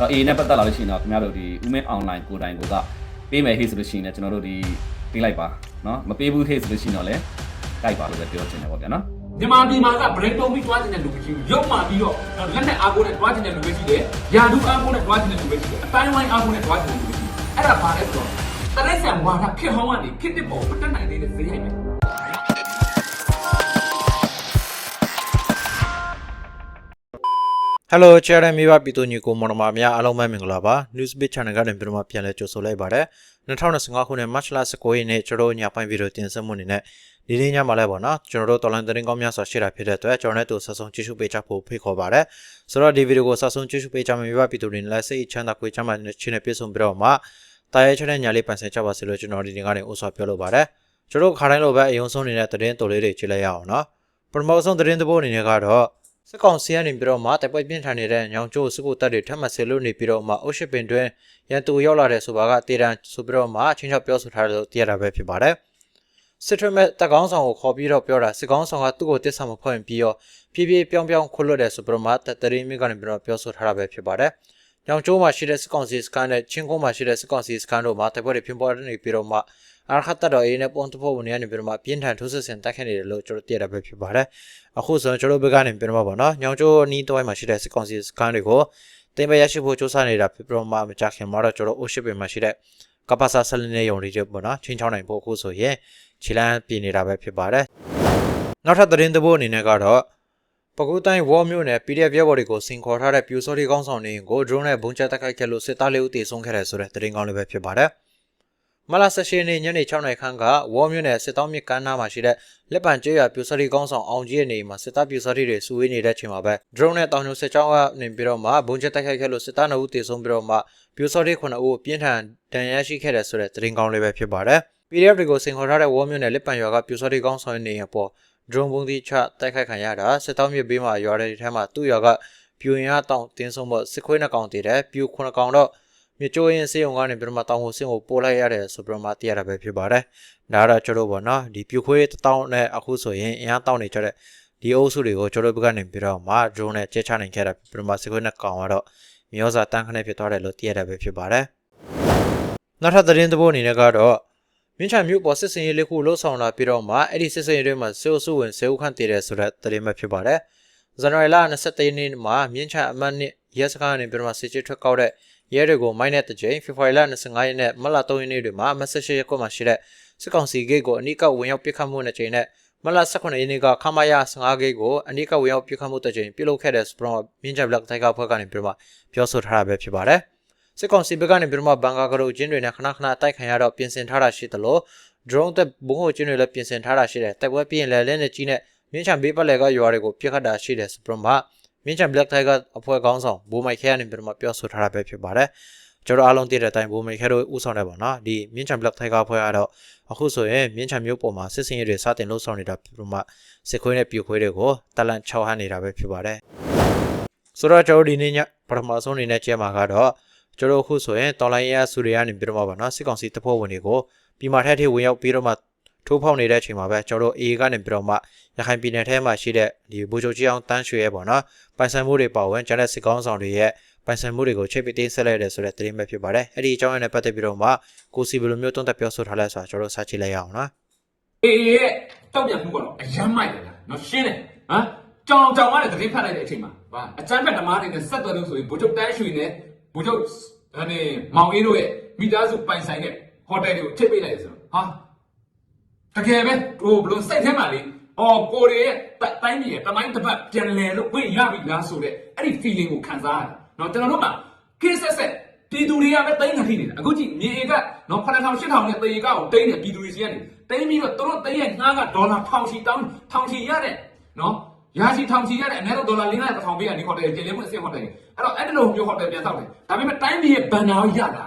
တော့ A နဲ့ပတ်သက်လာလို့ရှိရင်တော့ခင်ဗျားတို့ဒီဥမင်း online ကိုတိုင်ကိုကပေးမယ်ဟေ့ဆိုလို့ရှိရင်လည်းကျွန်တော်တို့ဒီပေးလိုက်ပါเนาะမပေးဘူးဟေ့ဆိုလို့ရှိရင်တော့လည်းတိုက်ပါလို့ပဲပြောချင်တယ်ပေါ့ဗျာနော် မြန်မာပြည်မှာက brain တုံးပြီးတွားကျင်တဲ့လူမရှိဘူးရုပ်မှပြီးတော့လက်နဲ့အားကိုးနဲ့တွားကျင်တဲ့လူပဲရှိတယ်ယာဒူအားကိုးနဲ့တွားကျင်တဲ့လူပဲရှိတယ်အတိုင်းဝိုင်းအားကိုးနဲ့တွားကျင်တဲ့လူပဲရှိတယ်အဲ့ဒါဘာလဲဆိုတော့တရက်ဆန်ဝါဒခေတ်ဟောင်းကနေခေတ်တစ်ပေါ်မတက်နိုင်သေးတဲ့ဈေးရိုက်ပဲ Hello Chairman မိဘပြည်သူညီကိုမောင်နှမများအားလုံးပဲမင်္ဂလာပါ Newsbeat Channel ကနေပြန်မှပြန်လဲကြိုဆိုလိုက်ပါရစေ2025ခုနှစ် March လ19ရက်နေ့ကျွန်တော်တို့ညပိုင်းဗီဒီယိုတင်ဆက်မှုအနေနဲ့ဒီနေ့ညမှာလဲပေါ့နော်ကျွန်တော်တို့တော်လိုင်းသတင်းကောင်းများစွာရှေ့တာဖြစ်တဲ့အတွက်ကျွန်တော်နဲ့တူဆက်ဆုံးကြည့်ရှုပေးကြဖို့ဖိတ်ခေါ်ပါရစေဆိုတော့ဒီဗီဒီယိုကိုဆက်ဆုံးကြည့်ရှုပေးကြမယ့်မိဘပြည်သူတွေနဲ့လည်းစိတ်ချမ်းသာကိုယ်ချမ်းသာတဲ့ချင်းနဲ့ပြည့်စုံပြီးတော့မှတာရဲချတဲ့ညာလေးပန်ဆင်ကြပါစေလို့ကျွန်တော်ဒီနေ့ကနေဥစွာပြောလိုပါတယ်ကျွန်တော်ခါတိုင်းလိုပဲအယုံဆုံးနေတဲ့သတင်းတော်လေးတွေကြည့်လိုက်ရအောင်နော်ပထမဆုံးသတင်းသဘောအနေနဲ့ကတော့ စစ်ကောင်စီကနေပြီးတော့မှတိုက်ပွဲပြင်းထန်နေတဲ့ညောင်ကျိုးစစ်ကူတပ်တွေထပ်မံဆင်လို့နေပြီးတော့မှအုတ်ရှိပင်တွင်ရန်သူရောက်လာတဲ့ဆိုပါကတေတံဆိုပြီးတော့မှအချင်းချောက်ပြောဆိုထားတယ်လို့သိရတာပဲဖြစ်ပါတယ်စစ်ထွေးမဲ့တပ်ကောင်းဆောင်ကိုခေါ်ပြီးတော့ပြောတာစစ်ကောင်းဆောင်ကသူ့ကိုတစ္ဆာမဖွင့်ပြီးတော့ဖြည်းဖြည်းပြောင်းပြောင်းခွလွတ်တယ်ဆိုပြီးတော့မှတပ်တရင်မိကနေပြီးတော့ပြောဆိုထားတာပဲဖြစ်ပါတယ် ညောင်ကျိုးမှာရှိတဲ့စစ်ကောင်စီစကန်နဲ့ချင်းကုန်းမှာရှိတဲ့စစ်ကောင်စီစကန်တို့မှာတိုက်ပွဲတွေဖြစ်ပေါ်နေပြီးတော့မှအာခတ်တတော်အေးနဲ့ပုံတဖို့ဝင်နေနေပြီးတော့မှပြင်းထန်ထိုးစစ်ဆင်တိုက်ခိုက်နေတယ်လို့ကျွန်တော်သိရတာပဲဖြစ်ပါတယ်အခုဆိုကျွန်တော်တို့ဘက်ကနေပြန်တော့ပါတော့ညောင်ကျိုးနီးတွိုင်းမှာရှိတဲ့စစ်ကောင်စီစကန်တွေကိုတင်ပရရှိဖို့စ조사နေတာဖြစ်ပြီးတော့မှမကြခင်မှာတော့ကျွန်တော်အိုရှိပင်မှာရှိတဲ့ကပ္ပစာဆလင်းနေရုံတွေချက်ပေါ့နော်ချင်းချောင်းနိုင်ဖို့အခုဆိုရင်ခြေလမ်းပြင်နေတာပဲဖြစ်ပါတယ်နောက်ထပ်သတင်းသဘောအနေနဲ့ကတော့ ပကူတိုင်းဝေါ်မြို့နယ် PDF ရဲဘော်တွေကိုစင်ခေါ်ထားတဲ့ပြူစော်ဒီကောင်းဆောင်တွေကို drone နဲ့ဘုံကျတိုက်ခိုက်ခဲ့လို့စစ်သားလေးဦးတေဆုံးခဲ့တယ်ဆိုတဲ့သတင်းကောင်းလေးပဲဖြစ်ပါတယ်မလာဆက်ရှင်နေညနေ6နာရီခန့်ကဝေါ်မြို့နယ်စစ်တောင်းမြစ်ကမ်းနားမှာရှိတဲ့လက်ပံကျွေးရပြူစော်ဒီကောင်းဆောင်အောင်ကြီးရဲ့နေအိမ်မှာစစ်သားပြူစော်ဒီတွေစုဝေးနေတဲ့အချိန်မှာပဲ drone နဲ့တောင်ညိုစစ်ကြောင်းကနေပြီးတော့မှဘုံကျတိုက်ခိုက်ခဲ့လို့စစ်သား2ဦးတေဆုံးပြီးတော့မှပြူစော်ဒီ9ဦးပြင်းထန်ဒဏ်ရာရှိခဲ့တယ်ဆိုတဲ့သတင်းကောင်းလေးပဲဖြစ်ပါတယ် PDF တွေကိုစင်ခေါ်ထားတဲ့ဝေါ်မြို့နယ်လက်ပံရွာကပြူစော်ဒီကောင်းဆောင်နေအိမ်အပေါ် drone ဘုံသီးချတိုက်ခိုက်ခံရတာစစ်တောင်းမြစ်ဘေးမှာရွာတဲ့ထဲမှာသူ့ရွာကပြူရင်အတောင်တင်းဆုံးဖို့စစ်ခွေးနှကောင်တည်တယ်ပြူ9ကောင်တော့မြကျိုးရင်စေုံကနေပြီးတော့မှတောင်ကိုစင်ကိုပို့လိုက်ရတယ်ဆိုပြီးတော့မှသိရတာပဲဖြစ်ပါတယ်။ဒါကတော့ကျွန်တော်ပေါ့နော်ဒီပြူခွေးတောင်းနဲ့အခုဆိုရင်အင်အားတောင်းနေကြတဲ့ဒီအုပ်စုတွေကိုကျွန်တော်ဘက်ကနေပြီးတော့မှ drone နဲ့ကျဲချနိုင်ခဲ့တာပြီးတော့မှစစ်ခွေးနှကောင်ကတော့မျောစာတန်းခနဲ့ဖြစ်သွားတယ်လို့သိရတာပဲဖြစ်ပါတယ်။နောက်ထပ်သတင်းသဘောအနေနဲ့ကတော့ မြင်းချံမြို့ပေါ်စစ်စင်ရေးလေးခုလှုပ်ဆောင်လာပြီးတော့မှအဲ့ဒီစစ်စင်ရေးတွေမှာစေအုပ်စုဝင်စေအုပ်ခန့်တည်တယ်ဆိုတဲ့သတင်းပဲဖြစ်ပါတယ်။ဇန်နဝါရီလ23ရက်နေ့မှာမြင်းချံအမတ်နှစ်ရဲစခန်းကနေပြီးတော့မှစစ်ချစ်ထွက်ကောက်တဲ့ရဲတွေကိုမိုင်းတဲ့တကြိမ်ဖေဖော်ဝါရီလ25ရက်နဲ့မတ်လ3ရက်နေ့တွေမှာမဆက်ရှိရက်ကွက်မှာရှိတဲ့စစ်ကောင်စီဂိတ်ကိုအနိကဝင်ရောက်ပစ်ခတ်မှုနဲ့ကြိမ်နဲ့မတ်လ18ရက်နေ့ကခမာယာ15ဂိတ်ကိုအနိကဝင်ရောက်ပစ်ခတ်မှုတကြိမ်ပြုလုပ်ခဲ့တဲ့စပရောမြင်းချံဘလက်တိုက်ကဖွဲ့ကနေပြီးတော့မှပြောဆိုထားတာပဲဖြစ်ပါတယ်။ စစ်ကောင်စီဘက်ကနေပြီးတော့မှဘန်ကာကရုတ်ကျင်းတွေနဲ့ခဏခဏတိုက်ခံရတော့ပြင်ဆင်ထားတာရှိသလို drone သက်ဘုံဟိုကျင်းတွေလည်းပြင်ဆင်ထားတာရှိတယ်တိုက်ပွဲပြီးရင်လည်းလက်နဲ့ကြီးနဲ့မြင်းချံဘေးပတ်လည်ကရွာတွေကိုပြစ်ခတ်တာရှိတယ်ဆိုပြီးမှမြင်းချံ black tiger အဖွဲ့ကောင်းဆောင်ဘိုးမိုက်ခဲကနေပြီးတော့ပြောဆိုထားတာပဲဖြစ်ပါတယ်ကျွန်တော်အားလုံးသိတဲ့အတိုင်းဘိုးမိုက်ခဲတို့ဥဆောင်တယ်ပေါ့နော်ဒီမြင်းချံ black tiger အဖွဲ့ကတော့အခုဆိုရင်မြင်းချံမျိုးပေါ်မှာစစ်စင်ရေးတွေစတင်လှုပ်ဆောင်နေတာပြီးတော့မှစစ်ခွေးနဲ့ပြူခွေးတွေကိုတလန့်6ဟန်နေတာပဲဖြစ်ပါတယ်ဆိုတော့ကျွန်တော်ဒီနေ့ညပထမဆုံးအနေနဲ့ကြည့်မှာကတော့ ကျွန်တော်အခုဆိုရင်တော်လိုင်းရဲဆူတွေကနေပြီးတော့မှပေါ့နော်စစ်ကောင်စီတပ်ဖွဲ့ဝင်တွေကိုပြည်မာထက်ထိဝင်ရောက်ပြီးတော့မှထိုးဖောက်နေတဲ့အချိန်မှာပဲကျွန်တော် A ကနေပြီးတော့မှရခိုင်ပြည်နယ်ထဲမှာရှိတဲ့ဒီဘူချိုကြီးအောင်တန်းရွှေရဲ့ပေါ့နော်ပိုင်ဆိုင်မှုတွေပါဝင်ကျန်တဲ့စစ်ကောင်းဆောင်တွေရဲ့ပိုင်ဆိုင်မှုတွေကိုချိတ်ပစ်တင်းဆက်လိုက်ရဆိုတဲ့သတင်းပဲဖြစ်ပါတယ်အဲ့ဒီအကြောင်းအရာနဲ့ပတ်သက်ပြီးတော့မှကိုစီဘယ်လိုမျိုးတုံးသက်ပြောဆိုထားလဲဆိုတာကျွန်တော်စချစ်လိုက်ရအောင်နော်အေးရဲ့တောက်ပြန်မှုကတော့အယမ်းမိုက်တယ်လားနော်ရှင်းတယ်ဟမ်ကြောင်ကြောင်မနဲ့သတင်းဖတ်လိုက်တဲ့အချိန်မှာဟာအချမ်းဖက်ဓမားတွေနဲ့ဆက်သွယ်လို့ဆိုရင်ဘုချုပ်တန်းရွှေနဲ့ ဘုချုပ်အနေမောင်အေးတို့ရဲ့မိသားစုပိုင်ဆိုင်တဲ့ဟိုတယ်တွေကိုချိတ်ပေးလိုက်တယ်ဆိုတော့ဟာတကယ်ပဲဟိုဘလို့စိတ်ထဲမှာလေအော်ကိုရီရဲ့တိုင်းပြည်ရဲ့တမိုင်းတစ်ပတ်ပြန်လဲလို့ဝိရပြီလားဆိုတဲ့အဲ့ဒီ feeling ကိုခံစားရတယ်နော်ကျွန်တော်တို့မှာ case ဆက်ဆက်ပြည်သူတွေကပဲတိုင်းခံထိနေတာအခုကြည့်မြေဧကနော်9000 8000နဲ့တေဧကကိုတိုင်းနေပြည်သူတွေစီကနေတိုင်းပြီးတော့သူတို့တိုင်းရဲ့ငှားကဒေါ်လာ1000ချီတောင်း1000ချီရတဲ့နော် ရာချီ1000ချီရတဲ့အနည်းတော့ဒေါ်လာ500 1000ပေးရနေဟိုတယ်ကျင်းလေးမှုအဆင့်ဟိုတယ်အဲ့တော့အဲ့ဒီလိုမျိုးဟိုတယ်ပြန်ဆောက်တယ်ဒါပေမဲ့တိုင်းပြည်ရဲ့ဘန်နာကိုရလာ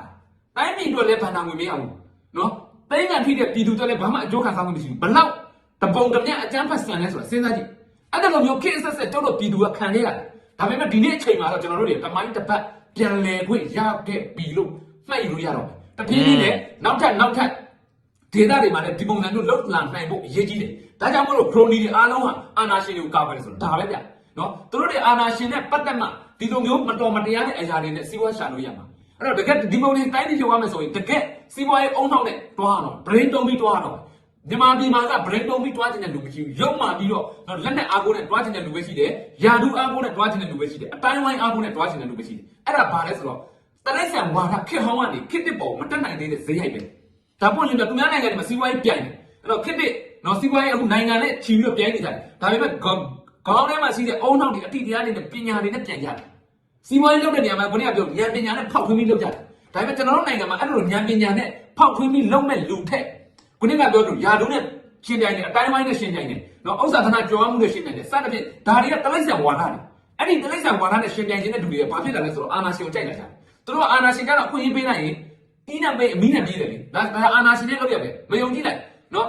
တိုင်းပြည်တို့လည်းဘန်နာငွေမရဘူးနော်တိုင်းခံထိတဲ့ပြည်သူတွေလည်းဘာမှအကျိုးခံစားမှုမရှိဘူးဘလောက်တပုံတမျက်အကျန်းဖတ်ဆန်လဲဆိုတာစဉ်းစားကြည့်အဲ့ဒီလိုမျိုး case ဆက်ဆက်တို့တို့ပြည်သူကခံရရတယ်ဒါပေမဲ့ဒီနေ့အချိန်မှာတော့ကျွန်တော်တို့တွေတမိုင်းတစ်ပတ်ပြန်လည်ခွင့်ရခဲ့ပြီလို့မှတ်ယူလို့ရတော့တပြေးပြေးနဲ့နောက်ထပ်နောက်ထပ် ဒေသတွေမှာလည်းဒီပုံစံမျိုးလောက်လာနိုင်ဖို့အရေးကြီးတယ်ဒါကြောင့်မို့လို့ခရိုနီတွေအားလုံးဟာအာနာရှင်တွေကိုကာကွယ်တယ်ဆိုတော့ဒါပဲဗျနော်သူတို့တွေအာနာရှင်နဲ့ပတ်သက်မှဒီဒီလိုမျိုးမတော်မတရားတဲ့အရာတွေနဲ့စီးပွားရှာလို့ရမှာအဲ့တော့တကယ်ဒီမုံလေးတိုင်းပြည်ပြောရမယ်ဆိုရင်တကယ်စီးပွားရေးအုံနောက်နဲ့တွားတော့ brain တုံးပြီးတွားတော့မြန်မာပြည်မှာက brain တုံးပြီးတွားခြင်းတဲ့လူမရှိဘူးရုပ်မှပြီးတော့လက်နဲ့အားကိုးနဲ့တွားခြင်းတဲ့လူပဲရှိတယ်ယာဒူအားကိုးနဲ့တွားခြင်းတဲ့လူပဲရှိတယ်အတိုင်းဝိုင်းအားကိုးနဲ့တွားခြင်းတဲ့လူပဲရှိတယ်အဲ့ဒါဘာလဲဆိုတော့တလိုက်ဆန်ဝါဒခက်ဟောင်းကနေခစ်တစ်ပေါ်မတက်နိုင်သေးတဲ့ဈေးရိုက်ပဲ ဒါပေါ့ရင်တော့သူများနိုင်ငံတွေမှာစီးပွားရေးပြိုင်တယ်အဲ့တော့ခစ်တစ်နော်စီးပွားရေးအခုနိုင်ငံနဲ့ချီပြီးတော့ပြိုင်နေကြတယ်ဒါပေမဲ့ခေါင်းထဲမှာရှိတဲ့အုံနောက်တွေအတိတရားတွေနဲ့ပညာတွေနဲ့ပြန်ကြတယ်စီမွေးလုပ်တဲ့နေရာမှာခုနကပြောဉာဏ်ပညာနဲ့ဖောက်ထွင်းပြီးလုပ်ကြတယ်။ဒါပေမဲ့ကျွန်တော်တို့နိုင်ငံမှာအဲ့လိုဉာဏ်ပညာနဲ့ဖောက်ထွင်းပြီးလုပ်မဲ့လူထက်ခုနကပြောလို့ယာဒုနဲ့ရှင်တိုင်းနဲ့အတိုင်းဝိုင်းနဲ့ရှင်တိုင်းနဲ့နော်ဥစ္စာသနာကြော်ရမှုနဲ့ရှင်တိုင်းနဲ့စသဖြင့်ဒါတွေကတလိုက်ဆန်ဝါဒတွေအဲ့ဒီတလိုက်ဆန်ဝါဒနဲ့ရှင်တိုင်းခြင်းတဲ့လူတွေကဘာဖြစ်လာလဲဆိုတော့အာနာရှင်ကိုကြိုက်လာကြတယ်။သူတို့အာနာရှင်ကတော့အခွင့်အရေးပေးလိုက်ရင် အင်းနဲ့ပေးအမီးနဲ့ပြေးတယ်လေ။ဒါဒါအာနာရှင်နဲ့လုပ်ရပဲမယုံကြည်လိုက်နော်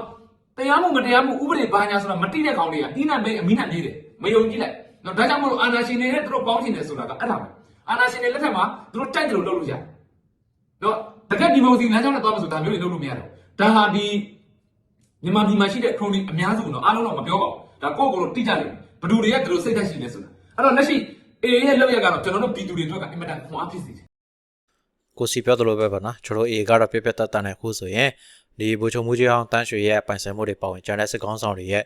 တရားမှုမတရားမှုဥပဒေဘာညာဆိုတာမတိတဲ့ကောင်တွေကအင်းနဲ့ပေးအမီးနဲ့ပြေးတယ်မယုံကြည်လိုက်နော်ဒါကြောင့်မို့လို့အာနာရှင်တွေနဲ့သူတို့ပေါင်းချင်တယ်ဆိုတာကအဲ့ဒါပဲအာနာရှင်တွေလက်ထက်မှာသူတို့တိုက်တယ်လို့လုပ်လို့ရတယ်။နော်တကယ်ဒီမိုကရေစီလမ်းကြောင်းနဲ့သွားမယ်ဆိုဒါမျိုးတွေလုပ်လို့မရတော့ဘူး။ဒါဟာဒီမြန်မာပြည်မှာရှိတဲ့ခရိုနီအများစုကတော့အားလုံးတော့မပြောပါဘူး။ဒါကိုယ့်ကိုယ်ကိုတိကျတယ်။ဘယ်သူတွေကသူတို့စိတ်သက်ရှိလဲဆိုတာ။အဲ့တော့လက်ရှိအေးရဲ့လောက်ရကတော့ကျွန်တော်တို့ပြည်သူတွေအတွက်ကအင်မတန်ခွန်အားဖြစ်စေတယ် ကိုစီပြောသလိုပဲပါနော်ကျွန်တော်အေကတော့ပြပြတတ်တတ်နဲ့ခုဆိုရင်ဒီဘူချုံမှုကြီးအောင်တန်းရွှေရဲ့ပိုင်ဆိုင်မှုတွေပါဝင်ကျန်တဲ့စစ်ကောင်းဆောင်တွေရဲ့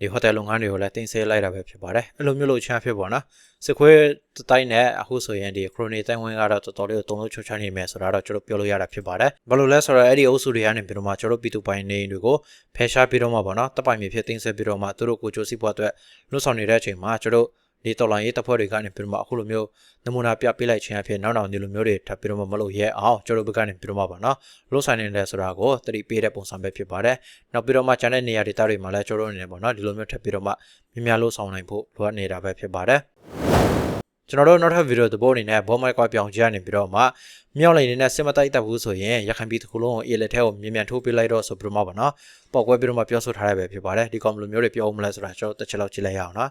ဒီဟိုတယ်လုပ်ငန်းတွေကိုလည်းတင်ဆက်လိုက်တာပဲဖြစ်ပါတယ်အဲ့လိုမျိုးလို့ချမ်းဖြစ်ပါနော်စစ်ခွေးတိုင်းနဲ့အခုဆိုရင်ဒီခရိုနီတိုင်ဝင်းကတော့တော်တော်လေးတုံ့လို့ချွတ်ချနေမယ်ဆိုတာတော့ကျွန်တော်ပြောလို့ရတာဖြစ်ပါတယ်ဘာလို့လဲဆိုတော့အဲ့ဒီအုပ်စုတွေကနေပြီးတော့မှကျွန်တော်ပြည်သူပိုင်နေတွေကိုဖယ်ရှားပြီးတော့မှပေါ့နော်တပ်ပိုင်မြေဖြစ်တင်ဆက်ပြီးတော့မှသူတို့ကိုကြိုးစီးပွားအတွက်လွတ်ဆောင်နေတဲ့အချိန်မှာကျွန်တော် ဒီတော်လိုင်းရေးတပ်ဖွဲ့တွေကနေပြီးတော့မှအခုလိုမျိုးနမူနာပြပေးလိုက်ခြင်းအဖြစ်နောက်နောက်ဒီလိုမျိုးတွေထပ်ပြီးတော့မှမလုပ်ရဲအောင်ကျွန်တော်ဘက်ကနေပြီးတော့မှပါနော်လို့ဆိုင်နေတယ်ဆိုတာကိုတတိပေးတဲ့ပုံစံပဲဖြစ်ပါတယ်နောက်ပြီးတော့မှကျန်တဲ့နေရာဒေသတွေမှာလည်းကျွန်တော်အနေနဲ့ပေါ့နော်ဒီလိုမျိုးထပ်ပြီးတော့မှမြင်များလို့ဆောင်နိုင်ဖို့လိုအပ်နေတာပဲဖြစ်ပါတယ်ကျွန်တော်တို့နောက်ထပ်ဗီဒီယိုသဘောအနေနဲ့ဘောမိုက်ကွာပြောင်းကြရနေပြီးတော့မှမြောက်လိန်နေတဲ့စစ်မတိုက်တပ်ဘူးဆိုရင်ရခိုင်ပြည်တစ်ခုလုံးကိုအေးလက်ထဲကိုမြင်မြန်ထိုးပေးလိုက်တော့ဆိုပြီးတော့မှပါနော်ပေါက်ကွဲပြီးတော့မှပြောဆိုထားရပဲဖြစ်ပါတယ်ဒီကောင်ဘယ်လိုမျိုးတွေပြောဦးမလဲဆိုတာကျွန်တော်တစ်ချက်လောက်ကြည့်လိုက်ရအောင်နော်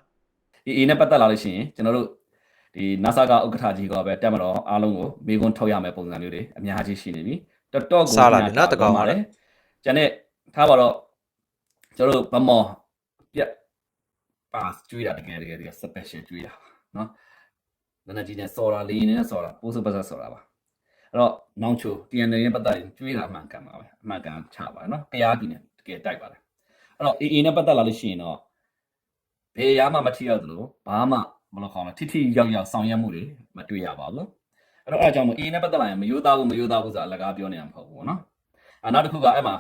အေးအေးနဲ့ပတ်သက်လာလို့ရှိရင်ကျွန်တော်တို့ဒီ NASA ကဥက္ကဋ္ဌကြီးကပဲတက်မတော်အားလုံးကိုမေခွန်းထုတ်ရမယ်ပုံစံမျိုးတွေအများကြီးရှိနေပြီတော်တော်ကိုစားလာပြီနော်တကောင်ပါလေကျန်တဲ့ထားပါတော့ကျွန်တော်တို့ဗမော်ပြက်ပါကျွေးတာတကယ်တကယ်တကယ် special ကျွေးတာပါနော်နည်းနည်းကြီးနဲ့စော်တာလေးနဲ့စော်တာပိုးစပတ်စော်တာပါအဲ့တော့နောင်ချို TNL ရဲ့ပတ်သက်ရင်ကျွေးတာအမှန်ကန်ပါပဲအမှန်ကန်ချပါနော်ကြားပြည်နဲ့တကယ်တိုက်ပါတယ်အဲ့တော့ AA နဲ့ပတ်သက်လာလို့ရှိရင်တော့ ဘယ်ရမှမထိရောက်သလိုဘာမှမလုပ်ခေါင်းလဲထိထိရောက်ရောက်ဆောင်ရွက်မှုတွေမတွေ့ရပါဘူးအဲ့တော့အဲ့ဒါကြောင့်မို့ A နဲ့ပတ်သက်လာရင်မယိုးသားဘူးမယိုးသားဘူးဆိုတာအလကားပြောနေတာမဟုတ်ဘူးပေါ့နော်အနောက်တစ်ခုကအဲ့မှာ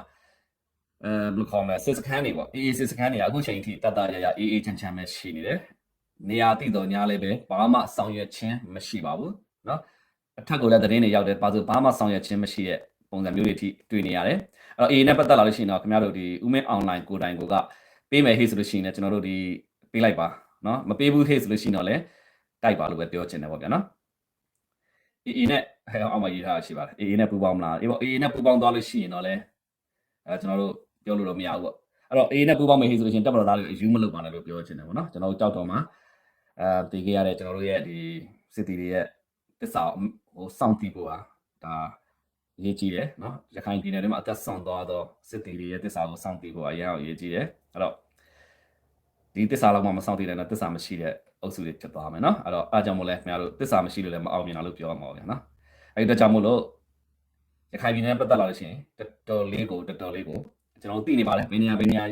အဲဘယ်လိုခေါ်မလဲစစ်စခန်းတွေပေါ့ AA စစ်စခန်းတွေကအခုချိန်ထိတတ်တရရ AA ချမ်းချမ်းပဲရှိနေတယ်နေရာတိတော်ညာလည်းပဲဘာမှဆောင်ရွက်ခြင်းမရှိပါဘူးနော်အထက်ကလည်းသတင်းတွေရောက်တယ်ဘာလို့ဘာမှဆောင်ရွက်ခြင်းမရှိတဲ့ပုံစံမျိုးတွေထိတွေ့နေရတယ်အဲ့တော့ AA နဲ့ပတ်သက်လာလို့ရှိရင်တော့ခင်ဗျားတို့ဒီဥမင်း online ကိုတိုင်ကိုကပေးမယ်ဟေ့ဆိုလို့ရှိရင်လည်းကျွန်တော်တို့ဒီ ပေးလိုက်ပါနော်မပေးဘူးဟေ့ဆိုလို့ရှိရင်တော့လည်းတိုက်ပါလို့ပဲပြောချင်တယ်ပေါ့ဗျာနော် AA နဲ့ဟဲ့အောင်မရေးထားရှိပါတယ် AA နဲ့ပူပေါင်းမလားအေးပေါ့ AA နဲ့ပူပေါင်းသွားလို့ရှိရင်တော့လည်းအဲကျွန်တော်တို့ပြောလို့တော့မရဘူးပေါ့အဲ့တော့ AA နဲ့ပူပေါင်းမယ်ဟေ့ဆိုလို့ရှိရင်တက်မတော်သားတွေအယူမလုပ်ပါနဲ့လို့ပြောချင်တယ်ပေါ့နော်ကျွန်တော်တို့ကြောက်တော့မှာအဲတည်ခဲ့ရတဲ့ကျွန်တော်တို့ရဲ့ဒီစစ်တီတွေရဲ့တစ္ဆာဟိုစောင့်တည်ဖို့ဟာဒါအရေးကြီးတယ်နော်ရခိုင်ပြည်နယ်ထဲမှာအသက်ဆောင်သွားသောစစ်တီတွေရဲ့တစ္ဆာကိုစောင့်တည်ဖို့အရေးအရေးကြီးတယ်အဲ့တော့ ဒီတစ္ဆာလောက်မှမဆောင်တည်တဲ့နော်တစ္ဆာမရှိတဲ့အုပ်စုတွေဖြစ်သွားမယ်နော်အဲ့တော့အားကြောင့်မို့လဲခင်ဗျားတို့တစ္ဆာမရှိလို့လည်းမအောင်မြင်တာလို့ပြောရမှာပါဗျာနော်အဲ့ဒီတော့ကြောင့်မို့လို့ရခိုင်ပြည်နယ်ပတ်သက်လာလို့ရှိရင်တော်တော်လေးကိုတော်တော်လေးကိုကျွန်တော်တို့သိနေပါလေဘယ်နေရာဘယ်နေရာ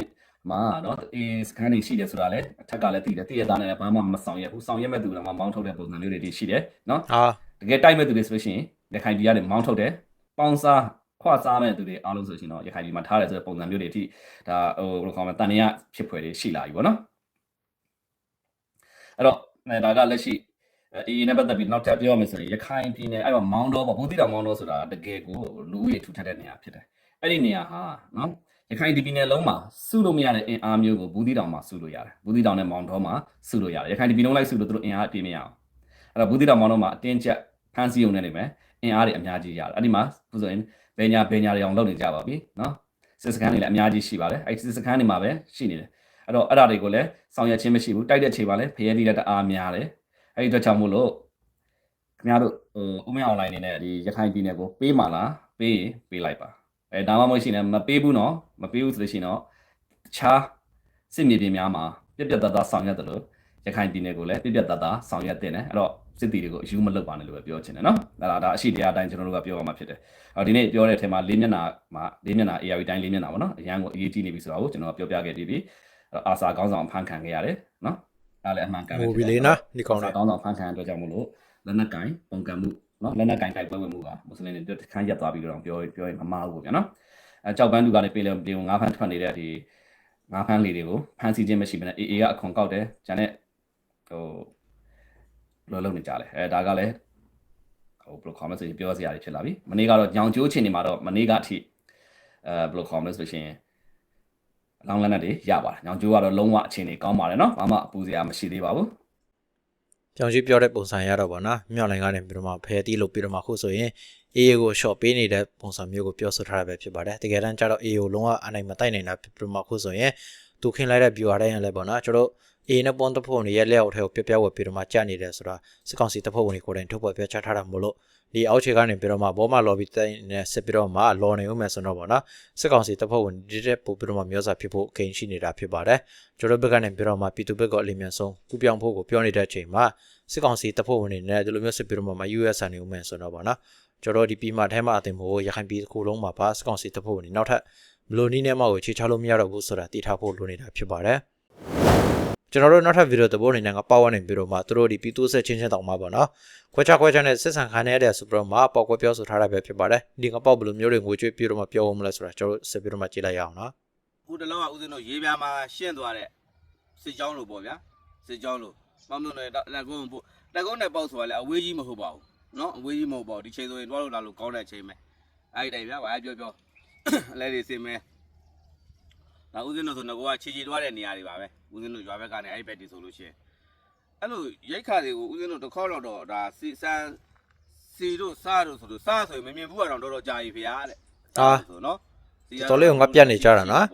မှာနော်အေးစကန်နေရှိတယ်ဆိုတာလည်းအထက်ကလည်းသိတယ်သိရတာနဲ့လည်းဘာမှမဆောင်ရဘူးဆောင်ရမဲ့သူတွေမှာမောင်းထုတ်တဲ့ပုံစံမျိုးတွေရှိတယ်နော်ဟာတကယ်တိုက်မဲ့သူတွေဆိုလို့ရှိရင်ရခိုင်ပြည်ကနေမောင်းထုတ်တယ်ပေါင်စားခွစားမဲ့သူတွေအားလုံးဆိုရှင်တော့ရခိုင်ပြည်မှာထားတယ်ဆိုတဲ့ပုံစံမျိုးတွေအထိဒါဟိုဘယ်လိုခေါ်မလဲတန်ရဖြစ်ဖွယ်တွေရှိလာပြီပေါ့နော် အဲ့တော့အဲဒါကလက်ရှိအေးနဲ့ပတ်သက်ပြီးနောက်ထပ်ပြောရမယ်ဆိုရင်ရခိုင်ပြည်နယ်အဲ့မှာမောင်းတော့ပေါ့ဘူးတိတော်မောင်းတော့ဆိုတာတကယ်ကိုလူဦးရေထူထပ်တဲ့နေရာဖြစ်တယ်အဲ့ဒီနေရာဟာနော်ရခိုင်ဒီပြည်နယ်လုံးမှာစုလို့မရတဲ့အင်အားမျိုးကိုဘူးတိတောင်မှာစုလို့ရတယ်ဘူးတိတောင်နဲ့မောင်းတော့မှာစုလို့ရတယ်ရခိုင်ဒီပြည်လုံးလိုက်စုလို့သူတို့အင်အားအပြည့်မရအောင်အဲ့တော့ဘူးတိတော်မောင်တို့မှာအတင်းကျပ်ဖမ်းဆီးုံနဲ့နေမယ်အင်အားတွေအများကြီးရတယ်အဲ့ဒီမှာခုဆိုရင်ဘယ်ညာဘယ်ညာတွေအောင်လုပ်နေကြပါပြီနော်စစ်စခန်းတွေလည်းအများကြီးရှိပါတယ်အဲ့ဒီစစ်စခန်းတွေမှာပဲရှိနေတယ် အဲ့တော့အဲ့ဒါတွေကိုလည်းဆောင်ရွက်ခြင်းမရှိဘူးတိုက်တဲ့ချိန်မှာလည်းဖရဲတီးတဲ့တအားများတယ်အဲ့ဒီအတွက်ကြောင့်မို့လို့ခင်ဗျားတို့ဟိုဥမင်းအွန်လိုင်းနေနဲ့ဒီရခိုင်ပြည်နယ်ကိုပေးမှလားပေးရင်ပေးလိုက်ပါအဲဒါမှမဟုတ်ရှိရင်မပေးဘူးနော်မပေးဘူးဆိုလို့ရှိရင်တော့တခြားစစ်မြေပြင်များမှာပြက်ပြက်သားသားဆောင်ရွက်တယ်လို့ရခိုင်ပြည်နယ်ကိုလည်းပြပြတတ်တာဆောင်ရွက်တင်တယ်အဲ့တော့စစ်တီတွေကိုအယူမလုပ်ပါနဲ့လို့ပဲပြောချင်တယ်နော်ဒါလားဒါအရှိတရားအတိုင်းကျွန်တော်တို့ကပြောရမှာဖြစ်တယ်အော်ဒီနေ့ပြောတဲ့အထက်မှာ၄မျက်နှာမှာ၄မျက်နှာ ARV တိုင်း၄မျက်နှာပေါ့နော်အရန်ကိုအရေးကြီးနေပြီဆိုတာကိုကျွန်တော်ပြောပြခဲ့ပြီးပြီ အဲ့တော့အာစာခေါင်းဆောင်ဖန်ခံခဲ့ရတယ်နော်ဒါလည်းအမှန်ကန်ပဲဟိုဘီလေးနော်ဒီကောင်စာလေးခေါင်းဆောင်ဖန်ခံတဲ့အတွက်ကြောင့်မလို့လက်နက်ကင်ပုံကံမှုနော်လက်နက်ကင်တိုက်ပွဲဝင်မှုကမွတ်စလင်တွေတခန်းရက်သွားပြီးတော့ပြောပြောရင်မမှားဘူးပေါ့ဗျာနော်အဲကြောက်ပန်းသူကလည်းပြည်လုံပြည်ငါးဖန်းထွက်နေတဲ့ဒီငါးဖန်းလေးတွေကိုဖမ်းဆီးခြင်းမရှိဘဲနဲ့ AA ကအခွန်ကောက်တယ်ကျန်တဲ့ဟိုလောလုံးနေကြတယ်အဲဒါကလည်းဟိုဘယ်လိုခေါ်မလဲဆိုရင်ပြောစရာတွေဖြစ်လာပြီမနေ့ကတော့ညောင်ကျိုးချင်းနေမှာတော့မနေ့ကအထိအဲဘယ်လိုခေါ်မလဲဆိုရှင် အလောင်းလက်နက်တွေရပါတယ်ညောင်ကျိုးကတော့လုံးဝအခြေအနေကောင်းပါတယ်နော်ဘာမှအပူစရာမရှိသေးပါဘူးပြောင်ကြီးပြောတဲ့ပုံစံရတော့ဗောနော်မြောက်လိုင်းကနေပြီးတော့မှဖဲတီးလို့ပြီးတော့မှခုဆိုရင်အေးကို short ပေးနေတဲ့ပုံစံမျိုးကိုပြောဆိုထားတာပဲဖြစ်ပါတယ်တကယ်တမ်းကျတော့အေးကိုလုံးဝအနိုင်မတိုက်နိုင်တာဖြစ်ပြီးတော့မှခုဆိုရင်သူခင်းလိုက်တဲ့ viewer တိုင်းလည်းဗောနော်ကျွန်တော်အေးနဲ့ပွန်တဖို့နေရဲ့လက်အောက်ထဲကိုပြပြဝက်ပြီးတော့မှကြာနေတယ်ဆိုတာစစ်ကောင်စီတပ်ဖွဲ့ဝင်တွေကိုယ်တိုင်ထုတ်ပေါ်ပြချထားတာမို့လို့ ဒီအောက်ခြေကနေပြီးတော့မှဘောမ lobby တိုင်းနဲ့စစ်ပြီးတော့မှလော်နေဦးမယ်ဆိုတော့ဗောနော်စစ်ကောင်စီတပ်ဖွဲ့ဝင်ဒီတဲ့ပို့ပြီးတော့မှမျိုးစာဖြစ်ဖို့အကိန်းရှိနေတာဖြစ်ပါတယ်ကျွန်တော်ဘက်ကနေပြီးတော့မှပြည်သူဘက်ကအလင်းမြန်ဆုံးကူပြောင်းဖို့ကိုပြောနေတဲ့အချိန်မှာစစ်ကောင်စီတပ်ဖွဲ့ဝင်တွေနဲ့ဒီလိုမျိုးစစ်ပြီးတော့မှ US နေဦးမယ်ဆိုတော့ဗောနော်ကျွန်တော်ဒီပြည်မှာအဲမှာအတင်မို့ရခိုင်ပြည်တစ်ခုလုံးမှာပါစစ်ကောင်စီတပ်ဖွဲ့ဝင်တွေနောက်ထပ်ဘလိုနီးနဲ့မှကိုခြေချလို့မရတော့ဘူးဆိုတာသိထားဖို့လိုနေတာဖြစ်ပါတယ် ကျွန်တော်တို့နောက်ထပ်ဗီဒီယိုသဘောအနေနဲ့ကပါဝါနေပြီးတော့မှသူတို့ဒီပြီးသူဆက်ချင်းချင်းတောင်မှပေါ့နော်ခွဲခြားခွဲခြားနဲ့ဆက်ဆံခံရတဲ့ဆိုပြီးတော့မှပေါက်ကွဲပြောဆိုထားတာပဲဖြစ်ပါတယ်ဒီကပေါက်ဘယ်လိုမျိုးတွေငွေကြွေးပြီးတော့မှပြောအောင်မလဲဆိုတာကျွန်တော်တို့ဆက်ပြီးတော့မှကြည့်လိုက်ရအောင်နော်ခုတလုံးကဥစဉ်တို့ရေးပြားမှာရှင့်သွားတဲ့စစ်ကြောင်းလိုပေါ့ဗျာစစ်ကြောင်းလိုမမလို့နဲ့လက်ကုန်းပို့လက်ကုန်းနဲ့ပေါက်ဆိုတာလည်းအဝေးကြီးမဟုတ်ပါဘူးနော်အဝေးကြီးမဟုတ်ပါဘူးဒီချိန်ဆိုရင်တွားလို့လာလို့ကောင်းတဲ့အချိန်ပဲအဲ့ဒီတိုင်ဗျာဘာပြောပြောအလဲတွေစင်မဲ ဒါဦးဇင်းတို့ဆိုတော့ကချီချီတွားတဲ့နေရာတွေပါပဲဦးဇင်းတို့ရွာဘက်ကနေအဲ့ဒီဘက်တွေဆိုလို့ရှိရင်အဲ့လိုရိတ်ခါတွေကိုဦးဇင်းတို့တစ်ခေါက်တော့တော့ဒါစီစမ်းစီတို့စားတို့ဆိုလို့စားဆိုရင်မမြင်ဘူးကတော့တော်တော်ကြာပြီဖေဟာတဲ့ဆိုနော်တော်လေးကငါပြတ်နေကြတာနော်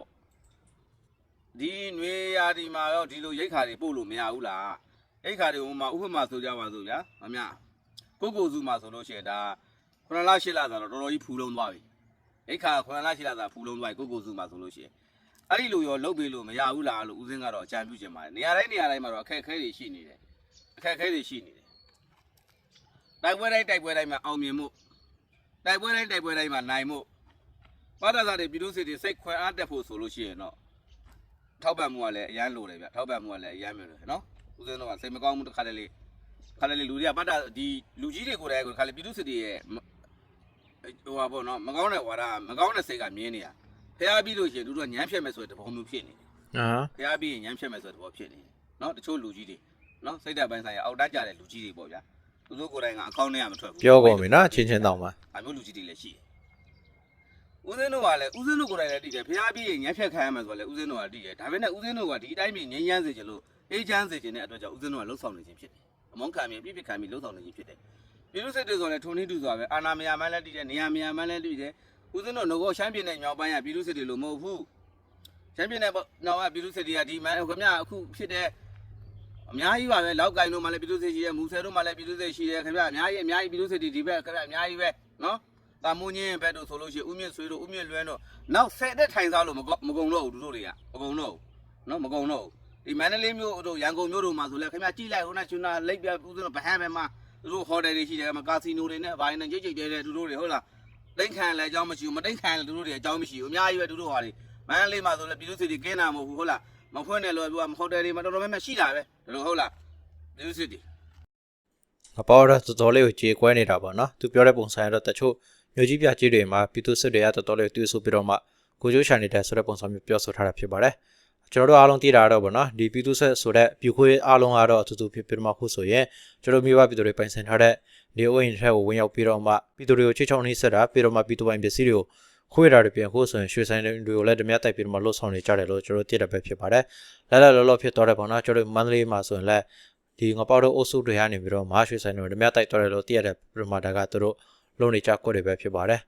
ဒီနွေရာဒီမှာရောဒီလိုရိတ်ခါတွေပို့လို့မရဘူးလားရိတ်ခါတွေဟိုမှာဥပမာဆိုကြပါစို့ဗျာမမကိုကိုစုမှာဆိုလို့ရှိရင်ဒါ9လ10လဆိုတော့တော်တော်ကြီးဖူလုံးသွားပြီရိတ်ခါ9လ10လဆိုဖူလုံးသွားပြီကိုကိုစုမှာဆိုလို့ရှိရင် အဲ့ဒီလိုရောလုတ်ပေးလို့မရဘူးလားလို့ဦးစင်းကတော့အကြံပြုချင်ပါတယ်နေရာတိုင်းနေရာတိုင်းမှာတော့အခက်အခဲတွေရှိနေတယ်အခက်အခဲတွေရှိနေတယ်တိုက်ပွဲတိုင်းတိုက်ပွဲတိုင်းမှာအောင်မြင်မှုတိုက်ပွဲတိုင်းတိုက်ပွဲတိုင်းမှာနိုင်မှုဘာသာစားတွေပြည်သူစစ်တွေစိတ်ခွဲအားတက်ဖို့ဆိုလို့ရှိရင်တော့ထောက်ပံ့မှုကလည်းအရန်လိုတယ်ဗျထောက်ပံ့မှုကလည်းအရန်မျိုးတယ်နော်ဦးဇင်းတို့ကစိတ်မကောင်းမှုတစ်ခါတည်းလေးခါတည်းလေးလူတွေကပတ်တာဒီလူကြီးတွေကိုယ်တိုင်ကိုခါလေပြည်သူစစ်တွေရဲ့မဟိုပါပေါ့နော်မကောင်းတဲ့ဝါဒမကောင်းတဲ့စိတ်ကမြင်နေတာ ဖျားပြီးလို့ရှိရင်သူတို့ကညမ်းဖြတ်မဲ့ဆိုတဲ့သဘောမျိုးဖြစ်နေတယ်အာဖျားပြီးရင်ညမ်းဖြတ်မဲ့ဆိုတဲ့သဘောဖြစ်နေတယ်နော်တချို့လူကြီးတွေနော်စိတ်ဓာတ်ပိုင်းဆိုင်ရာအောက်တက်ကြတဲ့လူကြီးတွေပေါ့ဗျာသူတို့ကိုယ်တိုင်ကအကောင့်ထဲကမထွက်ဘူးပြောကုန်ပြီနော်ချင်းချင်းတောင်မှာအမျိုးလူကြီးတွေလည်းရှိတယ်ဦးဇင်းတို့ကလည်းဦးဇင်းတို့ကိုယ်တိုင်လည်းတည်တယ်ဖျားပြီးရင်ညှက်ဖြတ်ခံရမှာဆိုတော့လည်းဦးဇင်းတို့ကတည်တယ်ဒါပေမဲ့ဦးဇင်းတို့ကဒီအတိုင်းပြည်ငြိမ်းချမ်းစေချင်လို့အေးချမ်းစေချင်တဲ့အတွက်ကြောင့်ဦးဇင်းတို့ကလှုပ်ဆောင်နေခြင်းဖြစ်တယ်အမောင်းခံပြီးပြည့်ပြည့်ခံပြီးလှုပ်ဆောင်နေခြင်းဖြစ်တယ်ပြည်သူစစ်တွေဆိုလည်းထုံနေတူဆိုတာပဲအာနာမယာမန်းလည်းတည်တယ်နေရာမယာမန်းလည်းတည်တယ် ဦးဇင်းတို့ငကောရှမ်းပြည်နယ်မြောက်ပိုင်းကပြည်သူစစ်တွေလို့မဟုတ်ဘူးရှမ်းပြည်နယ်ပေါ့နောက်ကပြည်သူစစ်တွေကဒီမှခင်ဗျအခုဖြစ်တဲ့အများကြီးပါပဲလောက်ကင်တို့မှလည်းပြည်သူစစ်ရှိတယ်မူဆယ်တို့မှလည်းပြည်သူစစ်ရှိတယ်ခင်ဗျအများကြီးအများကြီးပြည်သူစစ်တွေဒီဘက်ခင်ဗျအများကြီးပဲနော်တာမွန်းချင်းဘက်တို့ဆိုလို့ရှိရင်ဥမြင့်ဆွေတို့ဥမြင့်လွန်းတို့နောက်ဆက်တဲ့ထိုင်စားလို့မကောမကုံတော့ဘူးသူတို့တွေကမကုံတော့ဘူးနော်မကုံတော့ဘူးဒီမန္တလေးမြို့တို့ရန်ကုန်မြို့တို့မှာဆိုလဲခင်ဗျကြည့်လိုက်ဟိုနာချွနာလိပ်ပြဦးစင်းတို့ဗဟန်းပဲမှာသူတို့ဟိုတယ်တွေရှိတယ်မှာကာစီနိုတွေနဲ့ဘိုင်းနဲ့ကြိတ်ကြိတ်တဲတဲသူတို့တွေဟုတ်လား တိတ်ခံလည်းအကြောင်းမရှိဘူးမတိတ်ခံလည်းသူတို့တွေအကြောင်းမရှိဘူးအများကြီးပဲသူတို့ဟာတွေမန္တလေးမှာဆိုလဲပြည်သူစစ်တွေကင်းတာမဟုတ်ဘူးဟုတ်လားမဖွင့်တယ်လို့ပြောမှာဟိုတယ်တွေမှာတော်တော်များများရှိတာပဲဒါလိုဟုတ်လားပြည်သူစစ်တွေငပေါတော့တော်တော်လေးကိုကြေကွဲနေတာပေါ့နော်သူပြောတဲ့ပုံစံရတော့တချို့မျိုးကြီးပြကြီးတွေမှာပြည်သူစစ်တွေကတော်တော်လေးတွေ့ဆိုပြီးတော့မှကိုကျိုးရှာနေတဲ့ဆိုတဲ့ပုံစံမျိုးပြောဆိုထားတာဖြစ်ပါတယ်ကျွန်တော်တို့အားလုံးသိတာတော့ဗောနော်ဒီပြည်သူစစ်ဆိုတဲ့ပြူခွေးအားလုံးကတော့အတူတူဖြစ်ပြီးတော့မှခုဆိုရင်ကျွန်တော်မျိုးပါပြည်သူတွေပိုင်ဆိုင်ထားတဲ့ ဒီအိုးအိမ်ထဲကိုဝင်ရောက်ပြီးတော့မှပြည်သူတွေကိုချစ်ချောင်းနှိစက်တာပြီးတော့မှပြည်သူပိုင်ပစ္စည်းတွေကိုခွေးတာတွေပြန်ခုဆိုရင်ရွှေဆိုင်တွေကိုလည်းဓမြတိုက်ပြီးတော့မှလှုပ်ဆောင်နေကြတယ်လို့ကျွန်တော်သိတဲ့ပဲဖြစ်ပါတယ်လဲလဲလောလောဖြစ်သွားတယ်ဗောနော်ကျွန်တော်မန္တလေးမှာဆိုရင်လည်းဒီငပေါတို့အုပ်စုတွေကနေပြီးတော့မားရွှေဆိုင်တွေဓမြတိုက်တော်တယ်လို့သိရတဲ့ပရမတာကသူတို့လုံးနေကြကွက်တွေပဲဖြစ်ပါတယ်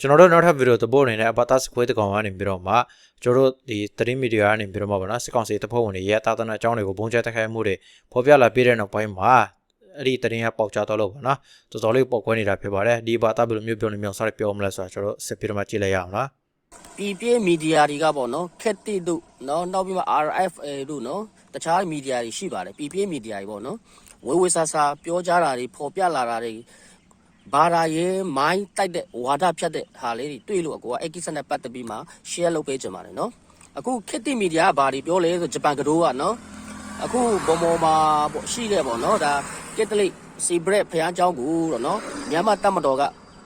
ကျွန်တော်တို့နောက်ထပ်ဗီဒီယိုသဘောအနေနဲ့အပတာစခွေးတကောင်ကနေပြီးတော့မှကျွန်တော်တို့ဒီသတင်းမီဒီယာကနေပြီးတော့မှဗောနော်စစ်ကောင်စီတပ်ဖွဲ့ဝင်တွေရဲ့တာသနာအကြောင်းတွေကိုပုံချတိုက်ခိုက်မှုတွေဖော်ပြလာပြီးတဲ့နောက်ပိုင်းမှာ အဲ့ဒီသတင်းကပေါက်ကြားတော့လို့ဗောနော်တော်တော်လေးပေါက်ကွဲနေတာဖြစ်ပါတယ်ဒီဘာတာဘယ်လိုမျိုးပြောနေမျိုးစားပြောမလဲဆိုတာကျွန်တော်တို့စစ်ပြီးတော့မှကြည့်လိုက်ရအောင်နော်ပြည်ပြည့်မီဒီယာတွေကပေါ့နော်ခက်တိတို့နော်နောက်ပြီးမှ RFA တို့နော်တခြားမီဒီယာတွေရှိပါတယ်ပြည်ပြည့်မီဒီယာတွေပေါ့နော်ဝေဝေဆာဆာပြောကြတာတွေပေါ်ပြလာတာတွေဘာသာရေးမိုင်းတိုက်တဲ့ဝါဒဖြတ်တဲ့ဟာလေးတွေတွေ့လို့အကိုကအဲ့ကိစ္စနဲ့ပတ်သက်ပြီးမှ share လုပ်ပေးကြပါတယ်နော်အခုခေတ်တိမီဒီယာကဘာတွေပြောလဲဆိုဂျပန်ကတိုးကနော်အခုဘုံဘုံမှာပေါ့ရှိခဲ့ပေါ့နော်ဒါ ကက်သလစ်စီဘရက်ဖျားเจ้าကိုတော့နော်မြန်မာတပ်မတော်က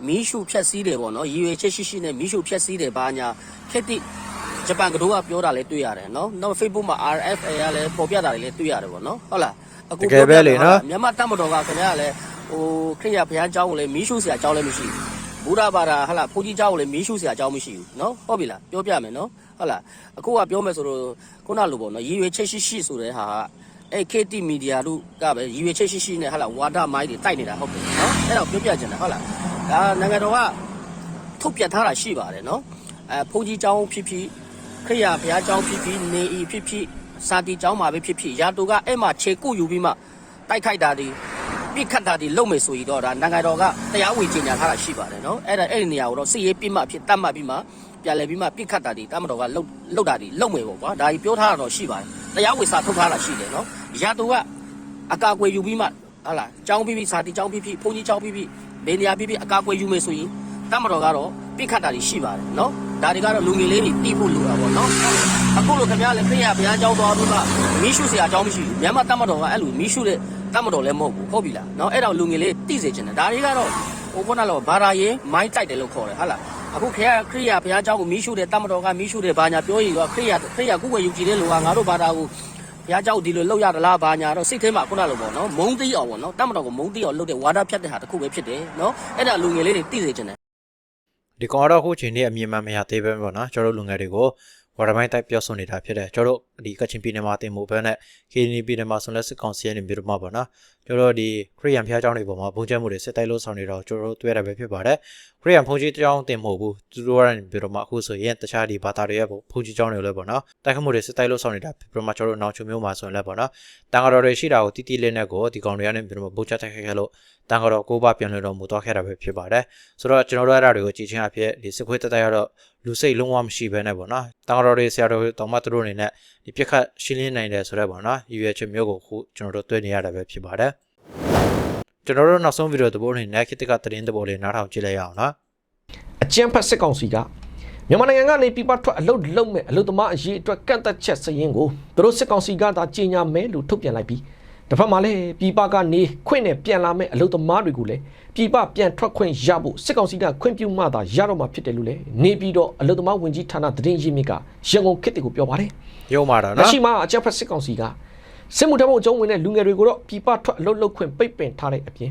မီးရှုဖြက်စီးတယ်ပေါ့နော်ရည်ရွယ်ချက်ရှိရှိနဲ့မီးရှုဖြက်စီးတယ်ဘာညာခေတ်တိ ဂျပန်ကတို့ကပြောတာလည်းတွေ့ရတယ်နော်နောက် Facebook မှာ RFA ကလည်းပေါ်ပြတာတွေလည်းတွေ့ရတယ်ပေါ့နော်ဟုတ်လား တကယ်ပဲလေနော် မြန်မာတပ်မတော်ကခင်ဗျားကလည်းဟိုခရိယာဘုရားเจ้าကိုလည်းမီးရှို့เสียအကြောင်းလည်းမရှိဘူးဘုရားဘာသာဟလာဘုန်းကြီးเจ้าကိုလည်းမီးရှို့เสียအကြောင်းမရှိဘူးနော်ဟုတ်ပြီလားပြောပြမယ်နော်ဟုတ်လားအခုကပြောမယ်ဆိုတော့ခုနလိုပေါ့နော်ရည်ရွယ်ချက်ရှိရှိဆိုတဲ့ဟာက အဲ့ KT Media တို့ကပဲရည်ရွယ်ချက်ရှိရှိနဲ့ဟာလားဝါဒမိုင်းတွေတိုက်နေတာဟုတ်တယ်နော်အဲ့တော့ပြောပြချင်တယ်ဟုတ်လားဒါနိုင်ငံတော်ကထုတ်ပြန်ထားတာရှိပါတယ်နော်အဲဘုန်းကြီးကျောင်းဖြစ်ဖြစ်ခရဘုရားကျောင်းဖြစ်ဖြစ်နေဤဖြစ်ဖြစ်စာတီကျောင်းမှာပဲဖြစ်ဖြစ်ရာတူကအဲ့မှာခြေကုပ်ယူပြီးမှတိုက်ခိုက်တာဒီပြစ်ခတ်တာဒီလုပ်မယ်ဆိုရင်တော့ဒါနိုင်ငံတော်ကတရားဝင်ကြေညာထားတာရှိပါတယ်နော်အဲ့ဒါအဲ့ဒီနေရာကိုတော့စစ်ရေးပြစ်မှဖြစ်တတ်မှတ်ပြီးမှ ပြန်လည်ပြီးမှပြစ်ခတ်တာတွေတမတော်ကလှုပ်လှုပ်တာတွေလှုပ်မယ်ပေါ့ကွာဒါကြီးပြောထားတာတော့ရှိပါတယ်တရားဝေစာထုတ်ထားတာရှိတယ်နော်ရတူကအကာကွယ်ယူပြီးမှဟာလာចောင်းပြီးပြီးစာတီចောင်းပြီးပြီးဘုန်းကြီးចောင်းပြီးပြီးလေနေရာပြီးပြီးအကာကွယ်ယူမယ်ဆိုရင်တမတော်ကတော့ပြစ်ခတ်တာတွေရှိပါတယ်နော်ဒါတွေကတော့လူငယ်လေးတွေတိဖို့လိုတာပေါ့နော်အခုလိုခင်ဗျားလည်းခရဘုရားကျောင်းသွားပြီးမှမီးရှို့စရာအကြောင်းမရှိဘူးမြန်မာတမတော်ကအဲ့လိုမီးရှို့တဲ့တမတော်လည်းမဟုတ်ဘူးဟုတ်ပြီလားနော်အဲ့တော့လူငယ်လေးတိစေချင်တယ်ဒါတွေကတော့ဟိုဘက်ကတော့ဘာသာရေးမိုင်းတိုက်တယ်လို့ခေါ်တယ်ဟုတ်လား အခုခရိယာခရိယာဘုရားကျောင်းကိုမီးရှုတဲ့တမတော်ကမီးရှုတဲ့ဘာညာပြောရင်တော့ခရိယာခရိယာကုဝယ်ယူကြည်တဲ့လူကငါတို့ဘာသာကိုဘုရားကျောင်းဒီလိုလောက်ရသလားဘာညာတော့စိတ်ထဲမှာခုနလိုပေါ့နော်မုံသိအောင်ပေါ့နော်တမတော်ကိုမုံသိအောင်လုပ်တဲ့ဝါဒဖြတ်တဲ့ဟာတစ်ခုပဲဖြစ်တယ်နော်အဲ့ဒါလူငယ်လေးတွေတီးစေချင်တယ်ဒီကောင်တော့အခုချိန်นี้အမြင်မှန်မရသေးပဲပေါ့နော်ကျွန်တော်တို့လူငယ်တွေကို ဝါရမိုင်းတိုက်ပြောဆိုနေတာဖြစ်တယ်ကျွန်တော်တို့ဒီကချင်ပြည်နယ်မှာတင်မှုဘဲနဲ့ KNY ပြည်နယ်မှာဆွန်လက်စစ်ကောင်စီရဲ့နေပြီးတော့မှာပေါ့နော်ကျွန်တော်တို့ဒီခရီးယန်ဖျားเจ้าတွေပေါ်မှာဘုံကျဲမှုတွေစစ်တိုက်လို့ဆောင်နေတော့ကျွန်တော်တို့တွေ့ရတာပဲဖြစ်ပါတယ်ခရီးယန်ဖုန်ကြီးเจ้าတင်မဟုတ်ဘူးသူတို့ကနေပြီးတော့မှအခုဆိုရင်တခြားဒီဘာသာတွေရဲ့ဘုံကြီးเจ้าတွေလည်းပေါ့နော်တိုက်ခတ်မှုတွေစစ်တိုက်လို့ဆောင်နေတာဖြစ်ပြီးတော့မှကျွန်တော်တို့နောက်ချုံမျိုးမှာဆိုရင်လည်းပေါ့နော်တန်ဃာတော်တွေရှိတာကိုတီးတီးလေးနဲ့ကိုဒီကောင်တွေကနေပြီးတော့မှဘုံချတိုက်ခိုက်ခဲ့လို့ တန်ဃာတော်ကိုးပါပြန်လည်တော်မူတော့ခဲ့တာပဲဖြစ်ပါတယ်ဆိုတော့ကျွန်တော်တို့အဲ့ဒါတွေကိုကြည့်ချင်းအဖြစ်ဒီစစ်ခွေးတက်တက်ရတော့လူစိတ်လုံးဝမရှိဘဲနဲ့ပေါ့နော်တန်ဃာတော်တွေဆရာတော်တွေတော်မသူတို့အနေနဲ့ဒီပြက်ခတ်ရှင်းလင်းနိုင်တယ်ဆိုတော့ပေါ့နော်ရည်ရွယ်ချက်မျိုးကိုခုကျွန်တော်တို့တွေ့နေရတာပဲဖြစ်ပါတယ်ကျွန်တော်တို့နောက်ဆုံးဗီဒီယိုသဘောအနေနဲ့ခေတ်ကသတင်းသဘောလေးနားထောင်ကြည့်လိုက်ရအောင်နော်အကြမ်းဖက်စစ်ကောင်စီကမြန်မာနိုင်ငံကနေပြပထွက်အလုတ်လုံးမဲ့အလုတ်သမားအရေးအတွက်ကန့်သက်ချက်စရင်ကိုသူတို့စစ်ကောင်စီကသာကြီးညာမဲလို့ထုတ်ပြန်လိုက်ပြီး တစ်ဖက်မှာလည်းပြပကနေခွင့်နဲ့ပြန်လာမဲ့အလုတ်သမားတွေကိုလည်းပြပပြန်ထွက်ခွင့်ရဖို့စစ်ကောင်စီကခွင့်ပြုမှသာရတော့မှာဖြစ်တယ်လို့လည်းနေပြီးတော့အလုတ်သမားဝင်ကြီးဌာနသတင်းရင်းမြစ်ကရန်ကုန်ခေတ်တွေကိုပြောပါတယ်ရုံမာတော့လက်နော်ရှိမှာအကြက်ဖက်စစ်ကောင်စီကစစ်မှုထမ်းဖို့အကျုံးဝင်တဲ့လူငယ်တွေကိုတော့ပြပထွက်အလုတ်လုတ်ခွင့်ပိတ်ပင်ထားတဲ့အပြင်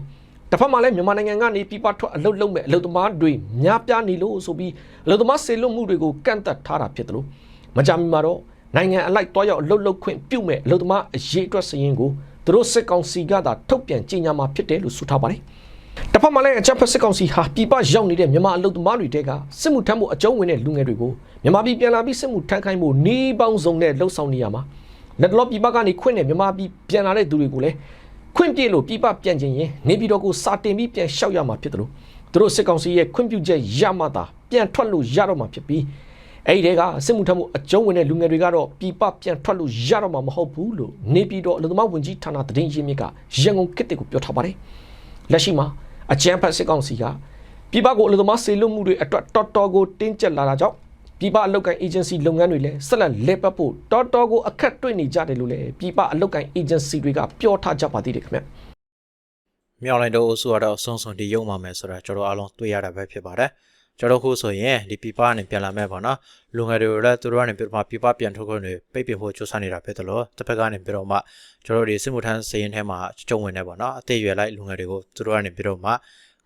တစ်ဖက်မှာလည်းမြန်မာနိုင်ငံကနေပြပထွက်အလုတ်လုတ်မဲ့အလုတ်သမားတွေများပြားနေလို့ဆိုပြီးအလုတ်သမားစေလွတ်မှုတွေကိုကန့်သက်ထားတာဖြစ်တယ်လို့မကြမီမှာတော့နိုင်ငံအလိုက်တွားရောက်အလုတ်လုတ်ခွင့်ပြုမဲ့အလုတ်သမားအရေးအတွက်စရင်ကို သူတို့စစ်ကောင်စီကသာထုတ်ပြန်ကြေညာမှာဖြစ်တယ်လို့ဆိုထားပါတယ်တစ်ဖက်မှာလည်းအကြက်ဖက်စစ်ကောင်စီဟာပြပရောက်နေတဲ့မြန်မာအလုတ်သမားတွေတဲကစစ်မှုထမ်းဖို့အကျုံးဝင်တဲ့လူငယ်တွေကိုမြန်မာပြည်ပြန်လာပြီးစစ်မှုထမ်းခိုင်းဖို့နှီးပေါင်းစုံနဲ့လှုပ်ဆောင်နေရမှာလက်တလောပြပကနေခွင့်နဲ့မြန်မာပြည်ပြန်လာတဲ့သူတွေကိုလည်းခွင့်ပြည့်လို့ပြပပြန်ခြင်းရင်နေပြည်တော်ကိုစာတင်ပြီးပြန်လျှောက်ရမှာဖြစ်တယ်လို့သူတို့စစ်ကောင်စီရဲ့ခွင့်ပြုချက်ရမှသာပြန်ထွက်လို့ရတော့မှာဖြစ်ပြီး အဲ့ဒီတဲကစစ်မှုထမ်းမှုအကျုံးဝင်တဲ့လူငယ်တွေကတော့ပြပပြန်ထွက်လို့ရတော့မှာမဟုတ်ဘူးလို့နေပြည်တော်အလုံသမားဝင်ကြီးဌာနသတင်းရင်းမြစ်ကရန်ကုန်ကစ်တက်ကိုပြောထားပါတယ်လက်ရှိမှာအကြမ်းဖက်စစ်ကောင်စီကပြပကိုအလုံသမားစေလွတ်မှုတွေအတွက်တော်တော်ကိုတင်းကျပ်လာတာကြောင့်ပြည်ပအလုပ်ကိုင် agency လုပ်ငန်းတွေလည်းဆက်လက်လဲပတ်ဖို့တော်တော်ကိုအခက်တွေ့နေကြတယ်လို့လည်းပြည်ပအလုပ်ကိုင် agency တွေကပြောထားကြပါသေးတယ်ခင်ဗျမြောက်လိုက်တော့အဆိုတော့အဆုံးဆုံးဒီရုံမှာမယ်ဆိုတာကျွန်တော်အားလုံးတွေ့ရတာပဲဖြစ်ပါတယ် ကျွန်တော်ခုဆိုရင်ဒီပြပကနေပြန်လာမဲ့ပေါ့နော်လူငယ်တွေကိုလည်းသူတို့ကနေပြီးတော့မှပြပပြန်ထုတ်ခွင့်တွေပိတ်ပင်ဖို့ကြိုးစားနေတာဖြစ်တယ်လို့တစ်ဖက်ကနေပြီးတော့မှကျွန်တော်တို့ဒီစစ်မှုထမ်းစရင်ထဲမှာကြုံဝင်နေပေါ့နော်အသေးရွယ်လိုက်လူငယ်တွေကိုသူတို့ကနေပြီးတော့မှ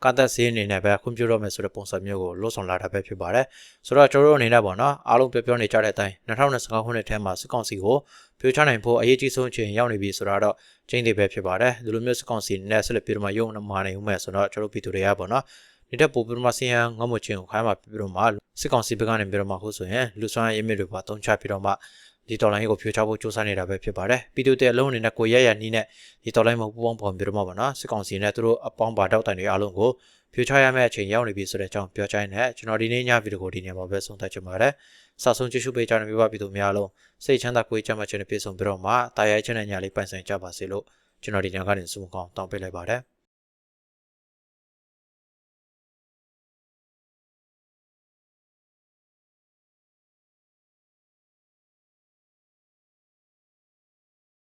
ကတ်သက်စင်းအနေနဲ့ပဲခွင့်ပြုတော့မယ်ဆိုတဲ့ပုံစံမျိုးကိုလွတ်ဆောင်လာတာပဲဖြစ်ပါတယ်ဆိုတော့ကျွန်တော်တို့အနေနဲ့ပေါ့နော်အားလုံးပြောပြောနေကြတဲ့အတိုင်း2025ခုနှစ်ထဲမှာစစ်ကောင်စီကိုပြိုချနိုင်ဖို့အရေးကြီးဆုံးအချိန်ရောက်နေပြီဆိုတော့ချင်းတွေပဲဖြစ်ပါတယ်ဒီလိုမျိုးစစ်ကောင်စီနဲ့ဆက်လက်ပြီးတော့မှရုံမနိုင်ဦးမယ်ဆိုတော့ကျွန်တော်ပြည်သူတွေကပေါ့နော် နေတဲ့ပို့ပြီးတော့မှဆင်းရဲငတ်မချင်းကိုခိုင်းမှာပြီးတော့မှစစ်ကောင်စီဘက်ကနေပြီးတော့မှဟုတ်ဆိုရင်လူဆွမ်းရင်းမြစ်တွေပါတုံးချပြီးတော့မှဒီတော်လိုင်းကိုဖြိုချဖို့စူးစမ်းနေတာပဲဖြစ်ပါတယ်ပြည်သူတဲ့အလုံးအနေနဲ့ကိုရရနီးနဲ့ဒီတော်လိုင်းမပူပေါင်းပေါ်ပြီးတော့မှပေါ့နော်စစ်ကောင်စီနဲ့သူတို့အပေါင်းပါတောက်တိုင်တွေအားလုံးကိုဖြိုချရမယ့်အချိန်ရောက်နေပြီဆိုတဲ့အကြောင်းပြောချိုင်းနဲ့ကျွန်တော်ဒီနေ့ညဗီဒီယိုကိုဒီနေ့မှာပဲဆုံးသက်ချင်ပါတယ်စာဆုံးကြည့်ရှုပေးကြတဲ့မိဘပြည်သူများလုံးစိတ်ချမ်းသာကိုယ်ကြမ်းမှခြင်းနဲ့ပြည့်စုံပြီးတော့မှတာယာခြင်းနဲ့ညာလေးပိုင်ဆိုင်ကြပါစေလို့ကျွန်တော်ဒီညကနေစုမကောင်းတောင်းပေးလိုက်ပါတယ်